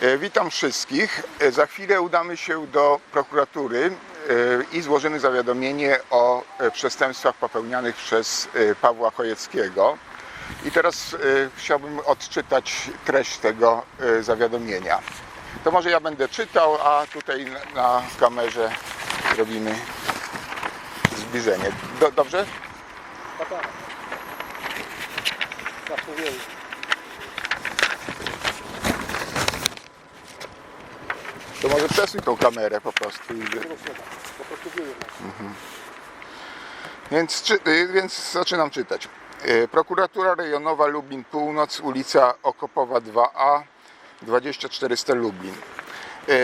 E, Witam wszystkich. E, Za chwilę udamy się do prokuratury e, i złożymy zawiadomienie o przestępstwach popełnianych przez Pawła Chojeckiego. I teraz chciałbym odczytać treść tego zawiadomienia. To może ja będę czytał, a tutaj na- kamerze robimy zbliżenie. Do, dobrze? Tak, tak. Tak mówiłem. To może przesuń tą kamerę po prostu. i- byłem. Więc, czy, y, więc zaczynam czytać. Y, Prokuratura Rejonowa Lublin Północ, ulica Okopowa 2A, 2400 Lublin.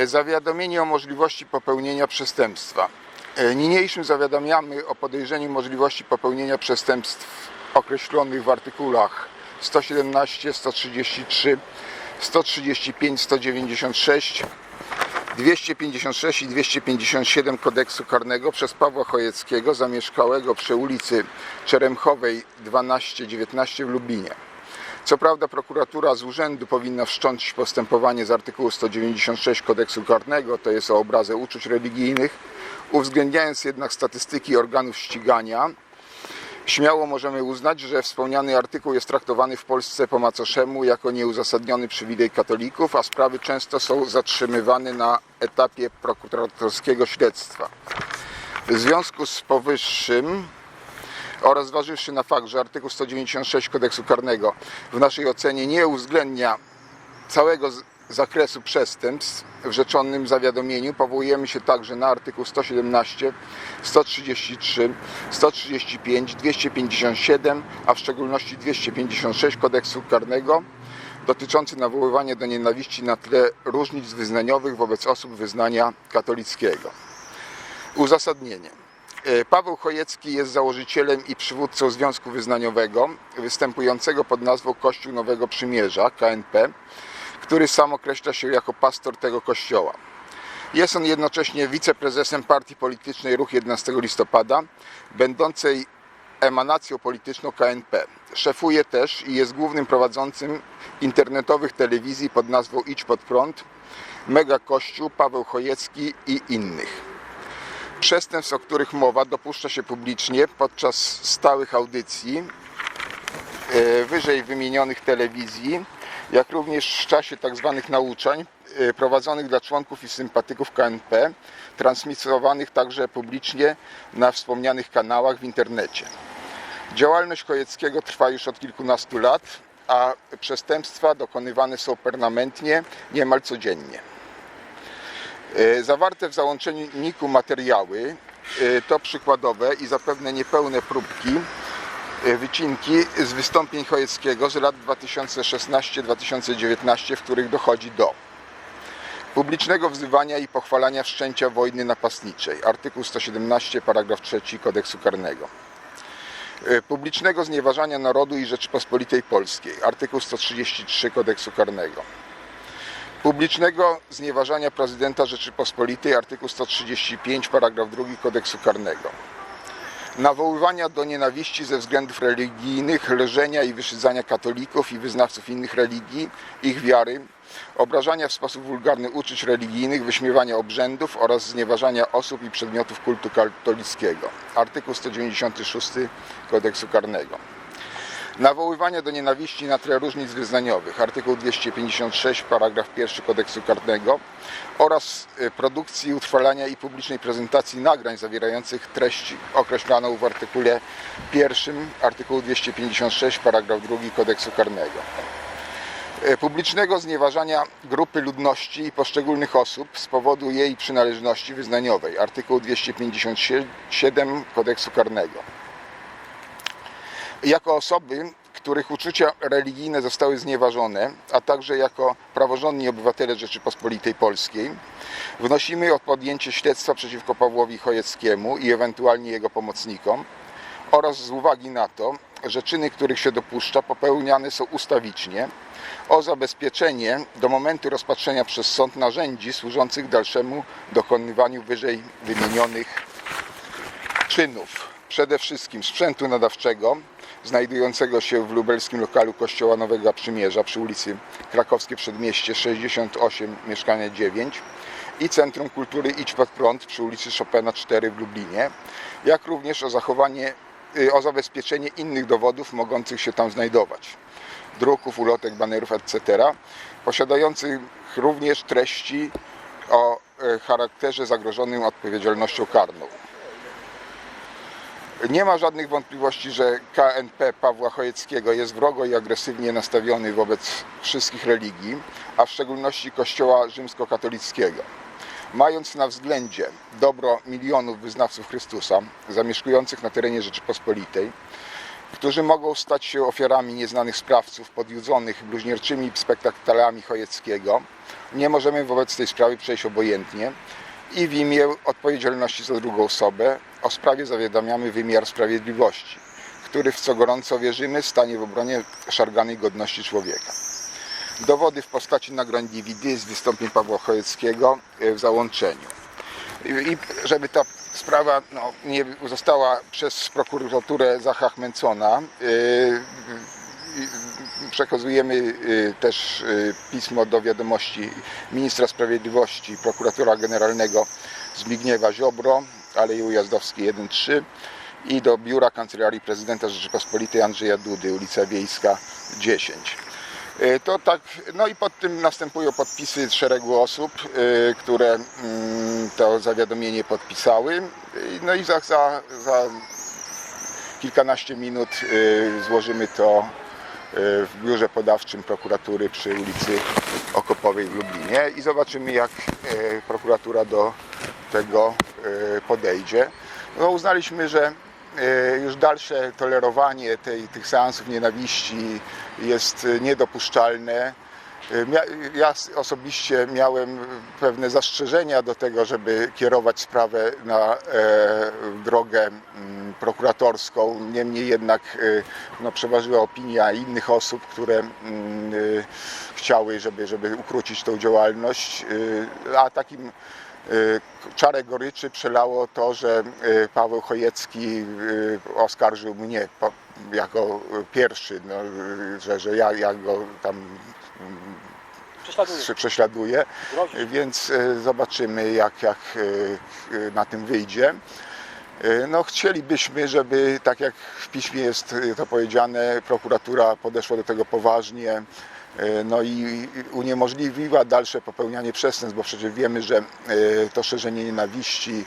Zawiadomienie o możliwości popełnienia przestępstwa. Y, Niniejszym zawiadamiamy o podejrzeniu możliwości popełnienia przestępstw określonych w artykułach 117, 133, 135, 196, 256 i 257 kodeksu karnego przez Pawła Chojeckiego zamieszkałego przy ulicy Czeremchowej 12-19 w Lublinie. Co prawda prokuratura z urzędu powinna wszcząć postępowanie z artykułu 196 kodeksu karnego, to jest o obrazę uczuć religijnych, uwzględniając jednak statystyki organów ścigania, Śmiało możemy uznać, że wspomniany artykuł jest traktowany w Polsce po macoszemu jako nieuzasadniony przywilej katolików, a sprawy często są zatrzymywane na etapie prokuratorskiego śledztwa. W związku z powyższym oraz zważywszy na fakt, że artykuł 196 kodeksu karnego w naszej ocenie nie uwzględnia całego zakresu przestępstw w rzeczonym zawiadomieniu powołujemy się także na artykuł 117, 133, 135, 257, a w szczególności 256 kodeksu karnego dotyczący nawoływania do nienawiści na tle różnic wyznaniowych wobec osób wyznania katolickiego. Uzasadnienie. E, Paweł Chojecki jest założycielem i przywódcą Związku Wyznaniowego występującego pod nazwą Kościół Nowego Przymierza, KNP, który sam określa się jako pastor tego kościoła. Jest on jednocześnie wiceprezesem partii politycznej Ruch 11 listopada, będącej emanacją polityczną KNP. Szefuje też i jest głównym prowadzącym internetowych telewizji pod nazwą Idź Pod Prąd, Mega Kościół, Paweł Chojecki i innych. Przestępstw, o których mowa, dopuszcza się publicznie podczas stałych audycji e, wyżej wymienionych telewizji, jak również w czasie tzw. nauczań e, prowadzonych dla członków i sympatyków KNP, transmitowanych także publicznie na wspomnianych kanałach w internecie. Działalność Kojeckiego trwa już od kilkunastu lat, a przestępstwa dokonywane są permanentnie, niemal codziennie. E, Zawarte w załączniku materiały e, to przykładowe i zapewne niepełne próbki, wycinki z wystąpień Chojeckiego z lat 2016-2019, w których dochodzi do publicznego wzywania i pochwalania wszczęcia wojny napastniczej, artykuł 117, paragraf 3 kodeksu karnego. E, Publicznego znieważania narodu i Rzeczypospolitej Polskiej, artykuł 133 kodeksu karnego publicznego znieważania prezydenta Rzeczypospolitej, artykuł 135, paragraf 2 kodeksu karnego. Nawoływania do nienawiści ze względów religijnych, lżenia i wyszydzania katolików i wyznawców innych religii, ich wiary, obrażania w sposób wulgarny uczuć religijnych, wyśmiewania obrzędów oraz znieważania osób i przedmiotów kultu katolickiego. Artykuł 196 kodeksu karnego. Nawoływania do nienawiści na tle różnic wyznaniowych, artykuł 256, paragraf 1 kodeksu karnego oraz y, produkcji, utrwalania i publicznej prezentacji nagrań zawierających treść określoną w artykule 1, artykuł 256, paragraf 2 kodeksu karnego. Y, Publicznego znieważania grupy ludności i poszczególnych osób z powodu jej przynależności wyznaniowej, artykuł 257 kodeksu karnego jako osoby, których uczucia religijne zostały znieważone, a także jako praworządni obywatele Rzeczypospolitej Polskiej, wnosimy o podjęcie śledztwa przeciwko Pawłowi Chojeckiemu i ewentualnie jego pomocnikom oraz z uwagi na to, że czyny, których się dopuszcza, popełniane są ustawicznie, o zabezpieczenie do momentu rozpatrzenia przez sąd narzędzi służących dalszemu dokonywaniu wyżej wymienionych czynów. Przede wszystkim sprzętu nadawczego znajdującego się w lubelskim lokalu Kościoła Nowego Przymierza przy ulicy Krakowskie Przedmieście 68 mieszkanie 9 i Centrum Kultury Idź Pod Prąd przy ulicy Chopina 4 w Lublinie, jak również o zachowanie, y, o zabezpieczenie innych dowodów mogących się tam znajdować druków, ulotek, banerów, etc., posiadających również treści o e, charakterze zagrożonym odpowiedzialnością karną. Nie ma żadnych wątpliwości, że KNP Pawła Chojeckiego jest wrogo i agresywnie nastawiony wobec wszystkich religii, a w szczególności Kościoła rzymskokatolickiego. Mając na względzie dobro milionów wyznawców Chrystusa zamieszkujących na terenie Rzeczypospolitej, którzy mogą stać się ofiarami nieznanych sprawców podjudzonych bluźnierczymi spektaklami Chojeckiego, nie możemy wobec tej sprawy przejść obojętnie i w imię odpowiedzialności za drugą osobę o sprawie zawiadamiamy wymiar sprawiedliwości, który w co gorąco wierzymy stanie w obronie szarganej godności człowieka. Dowody w postaci nagrań DVD z wystąpień Pawła Chojeckiego e, w załączeniu. I żeby ta sprawa no, nie została przez prokuraturę zachachmęcona, yy, przekazujemy yy, też yy, pismo do wiadomości ministra sprawiedliwości, prokuratora generalnego Zbigniewa Ziobro, Aleje Ujazdowskiej 1-3 i do biura Kancelarii Prezydenta Rzeczypospolitej Andrzeja Dudy, ulica Wiejska 10. Y, To tak, no i pod tym następują podpisy szeregu osób, y, które mm, to zawiadomienie podpisały. Y, No i za, za, za kilkanaście minut y, złożymy to y, w biurze podawczym prokuratury przy ulicy Okopowej w Lublinie i zobaczymy jak y, prokuratura do tego y, podejdzie. No, uznaliśmy, że y, już dalsze tolerowanie tej, tych seansów nienawiści jest y, niedopuszczalne. Y, Ja osobiście miałem pewne zastrzeżenia do tego, żeby kierować sprawę na e, drogę mm, prokuratorską. Niemniej jednak y, no, przeważyła opinia innych osób, które mm, y, chciały, żeby, żeby ukrócić tą działalność. A takim czarę goryczy przelało to, że Paweł Chojecki oskarżył mnie jako pierwszy, no, że, że ja, ja go tam Prześladuje. Grozi. więc y, zobaczymy jak, jak y, y, na tym wyjdzie. No, chcielibyśmy, żeby, tak jak w piśmie jest to powiedziane, prokuratura podeszła do tego poważnie, no i uniemożliwiła dalsze popełnianie przestępstw, bo przecież wiemy, że y, to szerzenie nienawiści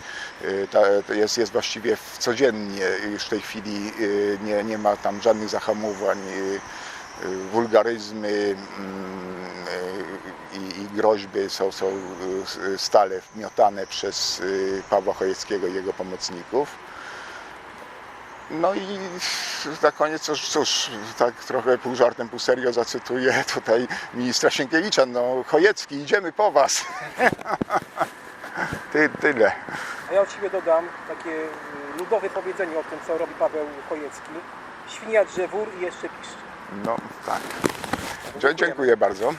to jest, jest właściwie codziennie. Już w tej chwili nie, nie ma tam żadnych zahamowań. Wulgaryzmy mm, i, i groźby są, są stale miotane przez Pawła Chojeckiego i jego pomocników. No i na koniec, cóż, cóż, tak trochę pół żartem, pół serio zacytuję tutaj ministra Sienkiewicza. No Chojecki, idziemy po was. Ty, tyle. A ja od siebie dodam takie y, ludowe powiedzenie o tym, co robi Paweł Chojecki. Świnia drze wór i jeszcze piszczy. No tak. Dziękuję bardzo.